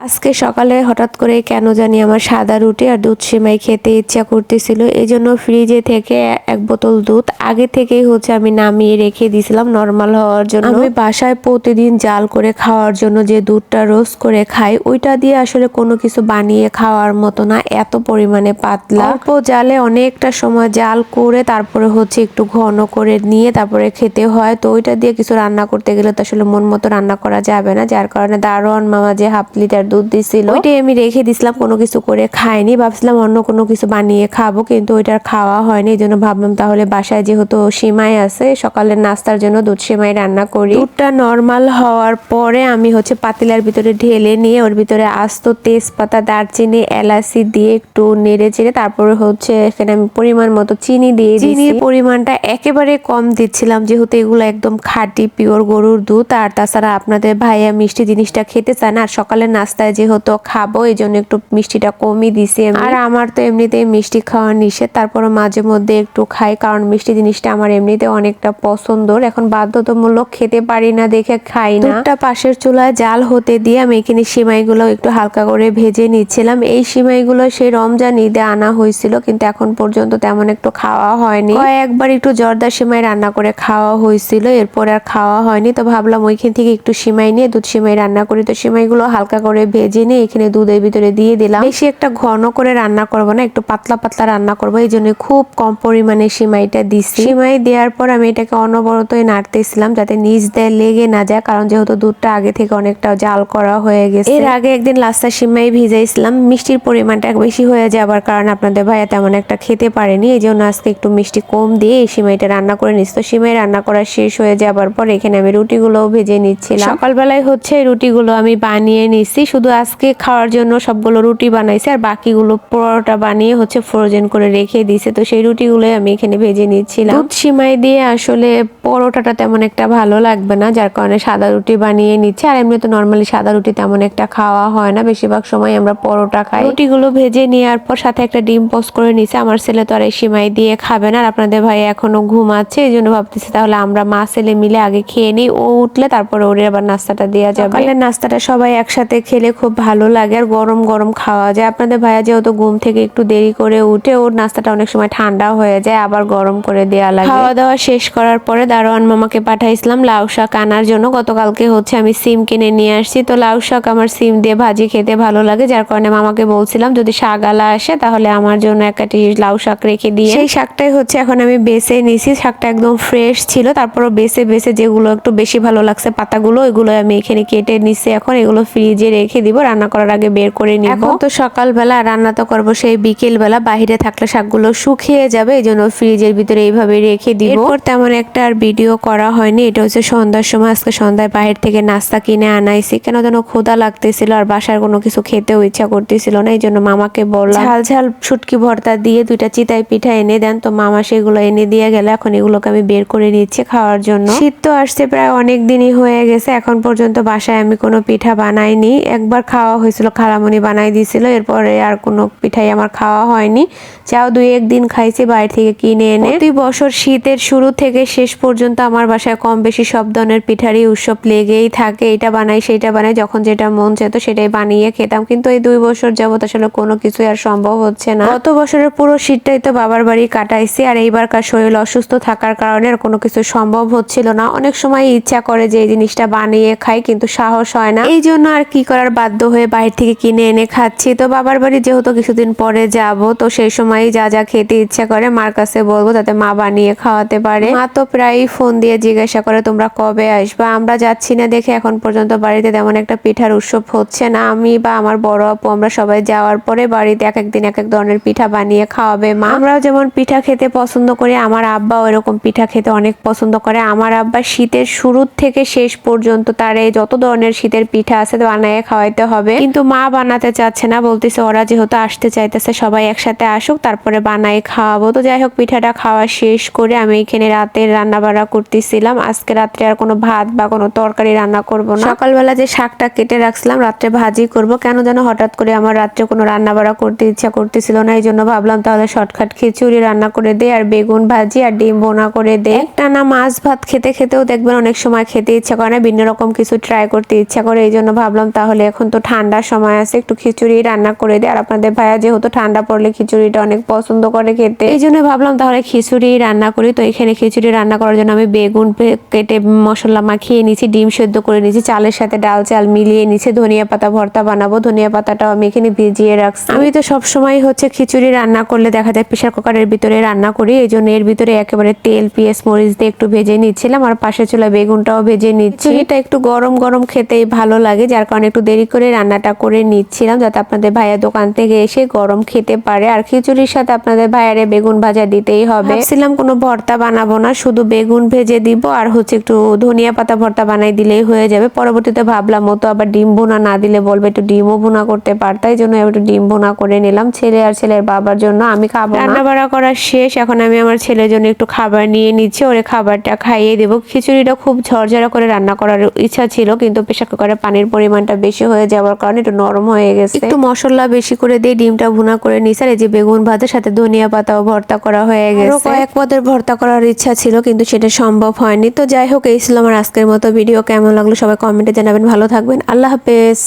আজকে সকালে হঠাৎ করে কেন জানি আমার সাদা রুটি আর দুধ সেমাই খেতে ইচ্ছা করতেছিল। এই জন্য ফ্রিজে থেকে এক বোতল দুধ। আগে থেকেই হচ্ছে আমি নামিয়ে রেখে দিয়েছিলাম নর্মাল হওয়ার জন্য। আমি বাসায় প্রতিদিন জাল করে খাওয়ার জন্য যে দুধটা রোস্ট করে খাই ওইটা দিয়ে আসলে কোনো কিছু বানিয়ে খাওয়ার মতো না এত পরিমাণে পাতলা। অল্প জালে অনেকটা সময় জাল করে তারপরে হচ্ছে একটু ঘন করে নিয়ে তারপরে খেতে হয়। তো ওইটা দিয়ে কিছু রান্না করতে গেলে তো আসলে মন মতো রান্না করা যাবে না যার কারণে দারোয়ান মামা যে হাফ লিটার দুধ দিছিল। ওইটাই আমি রেখে দিছিলাম কোনো কিছু করে খাইনি। ভাবছিলাম অন্য কোনো কিছু বানিয়ে খাব কিন্তু ওইটার খাওয়া হয়নি। এই জন্য ভাবলাম তাহলে বাসায় যেহেতু সিমাই আছে সকালের নাস্তার জন্য দুধ সিমাই রান্না করি। দুধটা নর্মাল হওয়ার পরে আমি হচ্ছে পাতিলার ভিতরে ঢেলে নিয়ে ওর ভিতরে আস্ত তেজপাতা দারচিনি এলাচি দিয়ে একটু নেড়ে চেড়ে তারপরে হচ্ছে এখানে আমি পরিমাণ মতো চিনি দিয়ে চিনির পরিমাণটা একেবারে কম দিচ্ছিলাম যেহেতু এগুলো একদম খাঁটি পিওর গরুর দুধ। আর তাছাড়া আপনাদের ভাইয়া মিষ্টি জিনিসটা খেতে চায় না আর সকালের নাস্তায় যেহেতু খাব এই জন্য একটু মিষ্টিটা কমই দিছি আর আমার তো এমনিতেই মিষ্টি খাওয়া নিষেধ তারপরে মাঝে মধ্যে একটু খাই কারণ মিষ্টি জিনিসটা আমার এমনিতে অনেকটা পছন্দর। এখন বাধ্যতামূলক খেতে পারি না দেখে খাই না। দুধটা পাশের চুলায় জাল হতে দিয়ে আমি এখানে সিমাইগুলো একটু হালকা করে ভেজে নিচ্ছিলাম। এই সিমাইগুলো সেই রমজান ঈদে আনা হয়েছিল কিন্তু এখন পর্যন্ত তেমন একটু খাওয়া হয়নি। একবার একটু জর্দা সিমাই রান্না করে খাওয়া হয়েছিল এরপর আর খাওয়া হয়নি। তো ভাবলাম ওইখান থেকে একটু সিমাই নিয়ে দুধ সিমাই রান্না করি। তো সিমাইগুলো হালকা করে ভেজে নিয়ে এখানে দুধের ভিতরে দিয়ে দিলাম। বেশি একটা ঘন করে রান্না করব না, একটু পাতলা পাতলা রান্না করব, এই জন্য খুব কম পরিমাণে সিমাইটা দিচ্ছি সিমাই দেওয়ার পর আমি এটাকে অনবরতই নাড়তেছিলাম যাতে নিচ দেয় লেগে না যায়, কারণ যেহেতু দুধটা আগে থেকে অনেকটা জাল করা হয়ে গেছে। এর আগে একদিন লাস্তা সিমাই ভিজাইছিলাম, মিষ্টির পরিমাণটা বেশি হয়ে যাবার কারণে আপনাদের ভাইয়া তেমন একটা খেতে পারেনি, এই জন্য আজকে একটু মিষ্টি কম দিয়ে এই সিমাইটা রান্না করে নিচ্ছি তো সিমাই রান্না করা শেষ হয়ে যাবার পর এখানে আমি রুটিগুলোও ভেজে নিচ্ছিলাম। সকালবেলায় হচ্ছে রুটিগুলো আমি বানিয়ে নিচ্ছি শুধু আজকে খাওয়ার জন্য সবগুলো রুটি বানাইছে আর বাকিগুলো পরোটা বানিয়ে হচ্ছে ফ্রোজেন করে রেখে দিয়েছে। তো সেই রুটিগুলোই আমি এখানে ভেজে নিচ্ছিলাম। দুধ সিমাই দিয়ে আসলে পরোটাটা তেমন একটা ভালো লাগবে না যার কারণে সাদা রুটি বানিয়ে নিচ্ছে। আর এমনি তো নর্মালি সাদা রুটি তেমন একটা খাওয়া হয় না বেশিরভাগ সময় আমরা পরোটা খাই। রুটিগুলো ভেজে নেওয়ার পর সাথে একটা ডিম পোস্ট করে নিছে। আমার ছেলে তো আর এই সিমাই দিয়ে খাবে না আর আপনাদের ভাই এখনও ঘুমাচ্ছে এই জন্য ভাবতেছি তাহলে আমরা মা ছেলে মিলে আগে খেয়ে নিই ও উঠলে তারপরে ওরে আবার নাস্তাটা দেওয়া যাবে। নাস্তাটা সবাই একসাথে খেলে খুব ভালো লাগে আর গরম গরম খাওয়া যায়। আপনাদের ভাইয়া যেহেতু ঘুম থেকে একটু দেরি করে উঠে ওর নাস্তাটা অনেক সময় ঠান্ডা হয়ে যায় আবার গরম করে দেওয়া লাগে। খাওয়া দাওয়া শেষ করার পরে দারোয়ান মামাকে পাঠাইছিলাম লাউ শাক আনার জন্য। গতকালকে হচ্ছে আমি সিম কিনে নিয়ে আসছি। তো লাউ শাক আমার সিম দিয়ে ভাজি খেতে ভালো লাগে যার কারণে মামাকে বলছিলাম যদি শাকালা আসে তাহলে আমার জন্য এক একটা লাউ শাক রেখে দিয়ে। সেই শাকটাই হচ্ছে এখন আমি বেছে নিছি। শাকটা একদম ফ্রেশ ছিল তারপরও বেছে বেছে যেগুলো একটু বেশি ভালো লাগছে পাতাগুলো ওইগুলো আমি এখানে কেটে নিছি এখন। এগুলো ফ্রিজে রেখে দিব? রান্না করার আগে বের করে নিব। এখন তো সকালবেলা রান্না তো করব সেই বিকেল বেলা বাইরে থাকলে শাকগুলো শুকিয়ে যাবে এই জন্য ফ্রিজের ভিতরে এইভাবে রেখে দিব। এরপর তেমন একটা আর ভিডিও করা হয়নি এটা হচ্ছে সন্ধ্যার সময় আজকে সন্ধ্যায় বাইরে থেকে নাস্তা কিনে আনাইছি। কেন যেন ক্ষুধা লাগতেছিল আর বাসার কোনো কিছু খেতেও ইচ্ছা করতেছিল না এই জন্য মামাকে বললাম ঝাল ঝাল শুটকি ভর্তা দিয়ে দুইটা চিতাই পিঠা এনে দেন। তো মামা সেগুলো এনে দিয়ে গেলে এখন এগুলোকে আমি বের করে নিচ্ছি খাওয়ার জন্য। শীত তো আসছে প্রায় অনেক দিনই হয়ে গেছে এখন পর্যন্ত বাসায় আমি কোনো পিঠা বানাইনি। একবার খাওয়া হয়েছিল খালামণি বানাই দিয়েছিল, এরপরে আর কোনো পিঠাই আমার খাওয়া হয়নি। চাও দুই একদিন খাইছি, বাইরে থেকে কিনে এনে। দুই বছর শীতের শুরু থেকে শেষ পর্যন্ত আমার বাসায় কম বেশি সব ধরনের পিঠারই উৎসব লেগেই থাকে। এটা বানাই সেইটা বানাই, যখন যেটা মন চেত সেটাই বানিয়ে খেতাম। কিন্তু এই দুই বছর যাবত আসলে কোনো কিছুই আর সম্ভব হচ্ছে না। গত বছরের পুরো শীতটাই তো বাবার বাড়ি কাটাইছি, আর এইবারকার শরীর অসুস্থ থাকার কারণে আর কোনো কিছু সম্ভব হচ্ছিল না। অনেক সময় ইচ্ছা করে যে এই জিনিসটা বানিয়ে খাই, কিন্তু সাহস হয় না। এই জন্য আর কি করার বাধ্য হয়ে বাইরে থেকে কিনে এনে খাচ্ছি। তো বাবার বাড়ি যেহেতু কিছুদিন পরে যাব, তো সেই সময় যা যা খেতে ইচ্ছা করে মার কাছে বলব যাতে মা বানিয়ে খাওয়াতে পারে। মা তো প্রায় ফোন দিয়ে জিজ্ঞাসা করে, তোমরা কবে আসবা? আমরা যাচ্ছি না দেখে এখন পর্যন্ত বাড়িতে তেমন একটা পিঠার উৎসব হচ্ছে না। আমি বা আমার বড় আপু আমরা সবাই যাওয়ার পরে বাড়িতে এক একদিন এক এক ধরনের পিঠা বানিয়ে খাওয়াবে মা। আমরাও যেমন পিঠা খেতে পছন্দ করি, আমার আব্বা এরকম পিঠা খেতে অনেক পছন্দ করে। আমার আব্বা শীতের শুরু থেকে শেষ পর্যন্ত তার এই যত ধরনের শীতের পিঠা আছে বানিয়ে খাওয়াইতে হবে। কিন্তু মা বানাতে চাচ্ছে না, বলতেছে ওরা যেহেতু আসতে চাইতেছে, সবাই একসাথে আসুক, তারপরে বানাই খাওয়াবো। তো যাই হোক, পিঠাটা খাওয়া শেষ করে আমি এখানে রাতের রান্না বান্না করতেছিলাম। আজকে রাত্রে আর কোনো ভাত বা কোনো তরকারি রান্না করব না। সকালবেলা যে শাকটা কেটে রাখছিলাম, রাত্রে ভাজি করব। কেন যেন হঠাৎ করে আমার রাত্রে কোনো রান্না বান্না করতে ইচ্ছা করতেছিল না, এই জন্য ভাবলাম তাহলে শর্টকাট খিচুড়ি রান্না করে দে আর বেগুন ভাজি আর ডিম বোনা করে দে একটা না মাছ ভাত খেতে খেতেও দেখবেন অনেক সময় খেতে ইচ্ছা করে না, ভিন্ন রকম কিছু ট্রাই করতে ইচ্ছা করে, এই জন্য ভাবলাম তাহলে এখন তো ঠান্ডার সময় আছে, একটু খিচুড়ি রান্না করে দিই আর আপনাদের ভাইয়া যেহেতু ঠান্ডা পড়লে খিচুড়িটা অনেক পছন্দ করে খেতে। এই জন্য ভাবলাম তাহলে খিচুড়ি রান্না করি। তো এখানে খিচুড়ি রান্না করার জন্য আমি বেগুন কেটে মশলা মাখিয়ে নিয়েছি, ডিম সেদ্ধ করে নিয়েছি, চালের সাথে ডাল চাল মিলিয়ে নিয়েছি, ধনিয়া পাতা ভর্তা বানাবো। ধনিয়া পাতাটাও আমি এখানে ভিজিয়ে রাখছি। আমি তো সব সময় হচ্ছে খিচুড়ি রান্না করলে দেখা যায় প্রেশার কুকারের ভিতরে রান্না করি। এই জন্য এর ভিতরে একেবারে তেল, পেঁয়াজ, মরিচ দিয়ে একটু ভেজে নিচ্ছিলাম। আর পাশে চুলা বেগুনটাও ভেজে নিচ্ছি। এটা একটু গরম গরম খেতেই ভালো লাগে, যার কারণে একটু দেরি করে রান্নাটা করে নিচ্ছিলাম যাতে আপনাদের ভাইয়া দোকান থেকে এসে গরম খেতে পারে। আর খিচুড়ির সাথে আপনাদের ভাইয়ারে বেগুন ভাজা দিতেই হবে। ভাবছিলাম কোনো ভর্তা বানাবো না শুধু বেগুন ভেজে দিব আর হচ্ছে একটু ধনিয়া পাতা ভর্তা বানাই দিলেই হয়ে যাবে। পরবর্তীতে ভাবলাম ও তো আবার ডিম ভুনা না দিলে বলবে একটু ডিমও ভুনা করতে পারতা এই জন্য একটু ডিম ভুনা করে নিলাম ছেলে আর ছেলের বাবার জন্য। আমি খাব রান্না বাড়া করা শেষ। এখন আমি আমার ছেলের জন্য একটু খাবার নিয়ে নিচ্ছি। ওরে খাবারটা খাইয়ে দেবো। খিচুড়িটা খুব ঝরঝরা করে রান্না করার ইচ্ছা ছিল কিন্তু প্রেশার কুকারে পানির পরিমাণটা বেশি হয়ে যাওয়ার কারণে একটু নরম হয়ে গেছে। একটু মশলা বেশি করে দিয়ে ডিমটা ভুনা করে নিছি আর এই যে বেগুন ভাতের সাথে ধনিয়া পাতাও ভর্তা করা হয়ে গেছে। কয়েক পদের ভর্তা করার ইচ্ছা ছিল কিন্তু সেটা সম্ভব হয়নি। তো যাই হোক এই ছিল আমার আজকের মতো ভিডিও। কেমন লাগল সবাই কমেন্টে জানাবেন। ভালো থাকবেন। আল্লাহ হাফেজ।